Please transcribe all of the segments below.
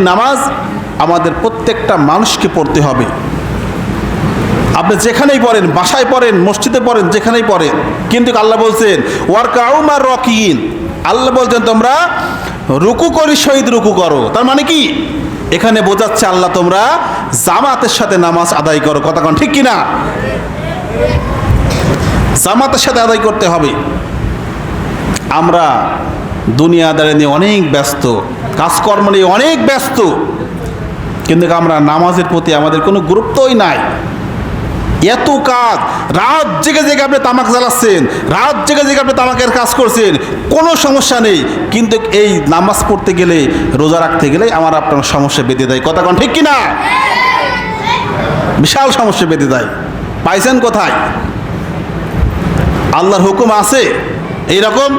নামাজ আমাদের প্রত্যেকটা মানুষকে পড়তে হবে। আপনি যেখানেই পড়েন, বাসায় পড়েন, মসজিদে পড়েন, যেখানেই পড়েন, কিন্তু আল্লাহ বলছেন ওয়ার কাউমার রকিন আল্লাহ বলছেন, তোমরা রুকু করি, শহীদ রুকু করো। তার মানে কি? এখানে বোঝাচ্ছে আল্লাহ, তোমরা জামাতের সাথে নামাজ আদায় করো। কথা কন, ঠিক কিনা? জামাতের সাথে আদায় করতে হবে। আমরা দুনিয়াদারে নিয়ে অনেক ব্যস্ত, কাজকর্ম নিয়ে অনেক ব্যস্ত। কিন্তু আমরা নামাজের প্রতি আমাদের কোনো গুরুত্বই নাই। এত কাজ, রাত জেগে জেগে আপনি তামাক জ্বালাচ্ছেন, রাত জেগে জেগে আপনি তামাকের কাজ করছেন, কোনো সমস্যা নেই। কিন্তু এই নামাজ পড়তে গেলে, রোজা রাখতে গেলে আমার আপনার সমস্যা বেঁধে দেয়। কথা কন ঠিক কিনা? বিশাল সমস্যা বেঁধে দেয়। পাইছেন কোথায়? আল্লাহর হুকুম আছে? এইরকম?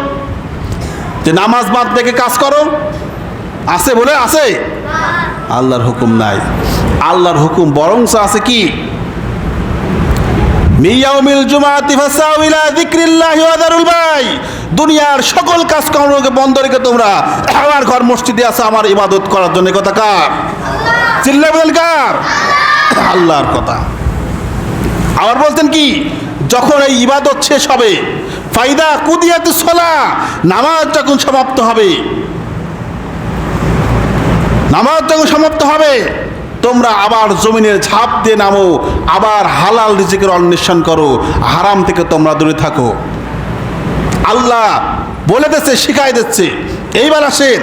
যে নামাজ বাদ থেকে কাজ করো? আছে বলে আছে? আল্লাহর হুকুম নাই। আল্লাহর হুকুম বরংস আছে কি? মিয়াউমিল জুমাতি ফাসাউ ইলা যিকরিল্লাহি ওয়া দারুল বাই। দুনিয়ার সকল কাজকর্মকে বন্ধ রেখে তোমরা আমার ঘর মসজিদে আছে, আমার ইবাদত করার জন্য। কথা কার? চিল্লা কার? আল্লাহর কথা। আবার বলতেন কি? যখন এই ইবাদত শেষ হবে ফাইদা কুদিয়াত সোলা। নামাজ যখন সমাপ্ত হবে? নামাজ যখন সমাপ্ত হবে? তোমরা আবার জমিনের ঝাঁপ দিয়ে নামো, আবার হালাল রিজিকের অন্বেষণ করো, হারাম থেকে তোমরা দূরে থাকো। আল্লাহ বলে দিচ্ছে শিখাই দিচ্ছে এইবার আসেন,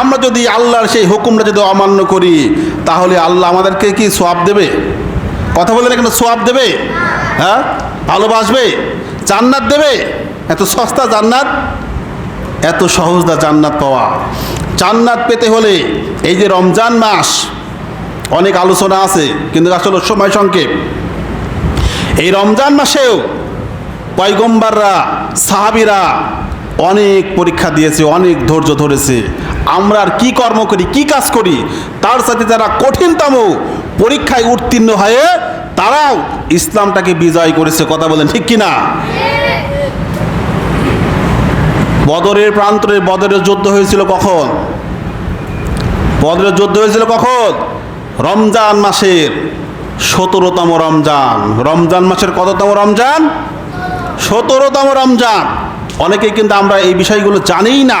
আমরা যদি আল্লাহর সেই হুকুমটা যদি অমান্য করি, তাহলে আল্লাহ আমাদেরকে কি সোয়াব দেবে? কথা বলেন এখানে, সোয়াব দেবে? হ্যাঁ? ভালোবাসবে? জান্নাত দেবে? এত সস্তা জান্নাত, এত সহজ না জান্নাত পাওয়া। জান্নাত পেতে হলে এই যে রমজান মাস, অনেক আলোচনা আছে, কিন্তু আসলে সময় সংক্ষেপ। এই রমজান মাসেও পয়গম্বাররা, সাহাবিরা অনেক পরীক্ষা দিয়েছে, অনেক ধৈর্য ধরেছে। আমরা আর কী কর্ম করি, কি কাজ করি, তার সাথে যারা কঠিনতম পরীক্ষায় উত্তীর্ণ হয়ে, তারাও ইসলামটাকে বিজয় করেছে। কথা বলেন ঠিক কিনা? বদরের প্রান্তরে বদরের যুদ্ধ হয়েছিল কখন? বদরের যুদ্ধ হয়েছিল কখন? রমজান মাসের সতেরোতম রমজান। রমজান মাসের কততম রমজান? সতেরোতম রমজান। অনেকেই কিন্তু আমরা এই বিষয়গুলো জানিই না।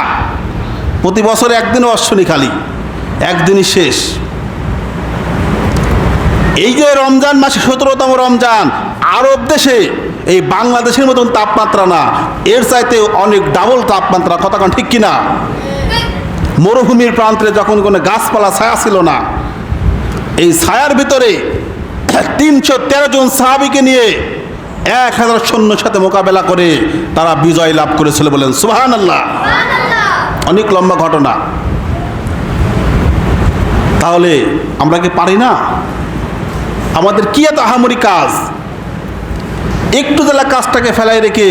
প্রতি বছর একদিনও অশ্বনি খালি, একদিনই শেষ। এই যে রমজান মাসে সতেরোতম রমজান, আরব দেশে এই বাংলাদেশের মতন তাপমাত্রা না। এর চাইতে অনেক ডাবল তাপমাত্রা কতক্ষণ ঠিক কিনা? মরুভূমির প্রান্তে যখন কোনো গাছপালা ছায়া ছিল না এই ছায়ার ভিতরে তিনশো তেরো জন সাহাবিকে নিয়ে এক হাজার সৈন্যর সাথে মোকাবেলা করে তারা বিজয় লাভ করেছিল বলেন। সুবাহান আল্লাহ অনেক লম্বা ঘটনা। তাহলে আমরা কি পারি না? আমাদের কি এত আহামরি কাজ? একটু জেলা কাজটাকে ফেলাই রেখে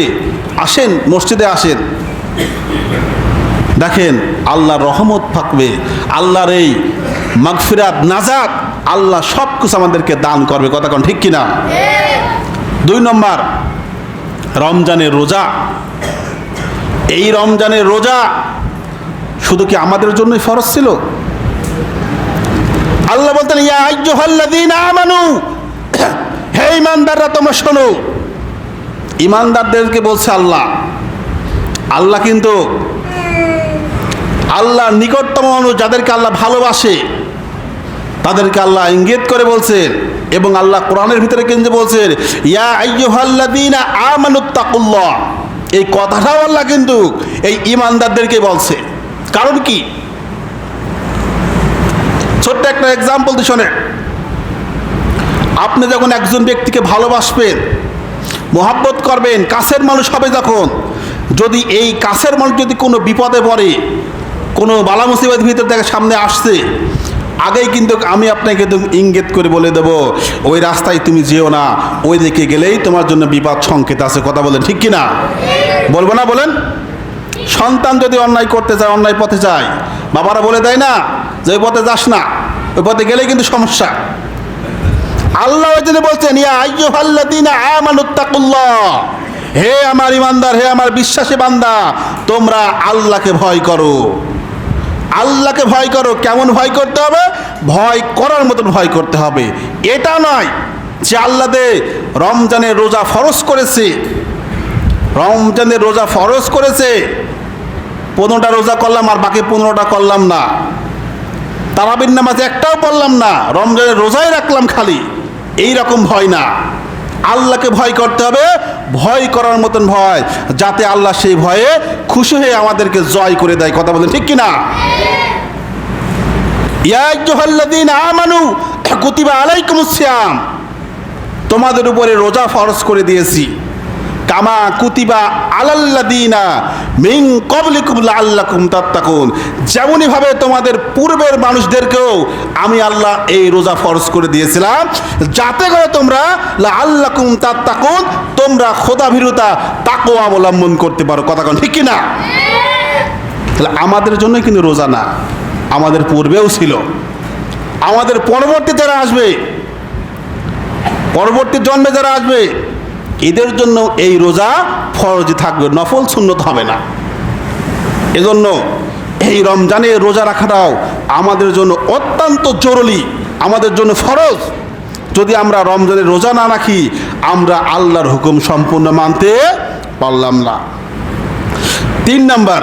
আসেন, মসজিদে আসেন। দেখেন, আল্লাহর রহমত থাকবে, আল্লাহর এই মাগফিরাত, নাজাত, আল্লাহ সব কিছু আমাদেরকে দান করবে। কথা কোন ঠিক কিনা? দুই নম্বর, রমজানের রোজা। এই রমজানের রোজা শুধু কি আমাদের জন্যই ফরজ ছিল? আল্লাহ বলতেন, ইয়া আমানু, হে ইমানদাররা তোমরা শোনো ইমানদারদেরকে বলছে আল্লাহ। আল্লাহ কিন্তু আল্লাহর নিকটতম মানুষ যাদেরকে আল্লাহ ভালোবাসে, তাদেরকে আল্লাহ ইঙ্গিত করে বলছেন এবং আল্লাহ কোরআনের ভিতরে কিন্তু বলছেন ইয়া আইয়ুহাল্লাযীনা আমানুত্তাকুল্লাহ। এই কথাটাও আল্লাহ কিন্তু এই ইমানদারদেরকে বলছে। কারণ কি? ছোট্ট একটা এক্সাম্পল শোনেন। আপনি যখন একজন ব্যক্তিকে ভালোবাসবেন মোহাব্বত করবেন, কাছের মানুষ হবে যখন। যদি এই কাছের মানুষ যদি কোনো বিপদে পড়ে, কোনো বালা মুসিবত ভিতর থেকে সামনে আসছে, আগেই কিন্তু আমি আপনাকে ইঙ্গিত করে বলে দেব, ওই রাস্তায় তুমি যেও না, ওই দিকে গেলেই তোমার জন্য বিপদ সংকেত আছে, কথা বলেন, ঠিক কি না বলব না, বলেন? সন্তান যদি অন্যায় করতে চায়, অন্যায় পথে যায়, বাবারা বলে দেয় না যে ওই পথে যাস না, ওই পথে গেলেই কিন্তু সমস্যা। আল্লাহ জন্য বলছেন, ইয়া আইয়ুহাল্লাযীনা আমানুত্তাকুল্লাহ হে আমার ইমানদার, হে আমার বিশ্বাসী বান্দা, তোমরা আল্লাহকে ভয় করো। আল্লাহকে ভয় করো, কেমন ভয় করতে হবে? ভয় করার মতন ভয় করতে হবে। এটা নয় যে আল্লাহ দে রমজানের রোজা ফরজ করেছে। রমজানের রোজা ফরজ করেছে। পনেরোটা রোজা করলাম আর বাকি পনেরোটা করলাম না। তারাবির নামাজ একটাও পড়লাম না। রমজানের রোজাই রাখলাম খালি। এই রকম ভয় না। আল্লাহকে ভয় করতে হবে, ভয় করার মতন ভয়, যাতে আল্লাহ সেই ভয়ে খুশি হয়ে আমাদেরকে জয় করে দেয়। কথা বলেন, ঠিক কিনা? আমানু তোমাদের উপরে রোজা ফরজ করে দিয়েছি। কামা কুতিবা আলাল্লাদিনা মিন কবলিকুম লাআল্লাকুম তাত্তাকুন। যেমনই ভাবে তোমাদের পূর্বের মানুষদেরকেও আমি আল্লাহ এই রোজা ফরজ করে দিয়েছিলাম, যাতে করে তোমরা লাআল্লাকুম তাত্তাকুন, তোমরা খোদা ভীরুতা তাকওয়া অবলম্বন করতে পারো। কথা কোন, ঠিক কি না? তাহলে আমাদের জন্য কিন্তু রোজা না, আমাদের পূর্বেও ছিল। আমাদের পরবর্তী যারা আসবে, পরবর্তী জন্মে যারা আসবে এদের জন্য এই রোজা ফরজি থাকবে, নফল শূন্যত হবে না। এজন্য এই রমজানে রোজা রাখাটাও আমাদের জন্য অত্যন্ত জরুরি, আমাদের জন্য ফরজ। যদি আমরা রমজানের রোজা না রাখি, আমরা আল্লাহর হুকুম সম্পূর্ণ মানতে পারলাম না। তিন নাম্বার